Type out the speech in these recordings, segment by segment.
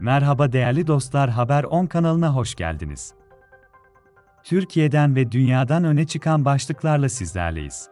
Merhaba değerli dostlar Haber 10 kanalına hoş geldiniz. Türkiye'den ve dünyadan öne çıkan başlıklarla sizlerleyiz.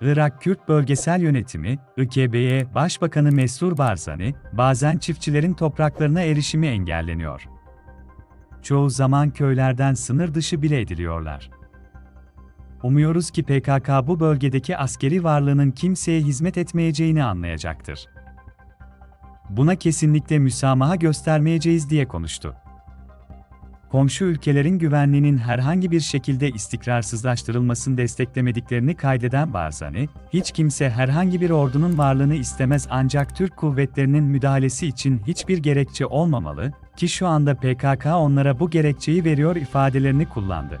Irak Kürt Bölgesel Yönetimi, IKB'ye Başbakanı Mesrur Barzani, bazen çiftçilerin topraklarına erişimi engelleniyor. Çoğu zaman köylerden sınır dışı bile ediliyorlar. Umuyoruz ki PKK bu bölgedeki askeri varlığının kimseye hizmet etmeyeceğini anlayacaktır. Buna kesinlikle müsamaha göstermeyeceğiz diye konuştu. Komşu ülkelerin güvenliğinin herhangi bir şekilde istikrarsızlaştırılmasını desteklemediklerini kaydeden Barzani, hiç kimse herhangi bir ordunun varlığını istemez ancak Türk kuvvetlerinin müdahalesi için hiçbir gerekçe olmamalı ki şu anda PKK onlara bu gerekçeyi veriyor ifadelerini kullandı.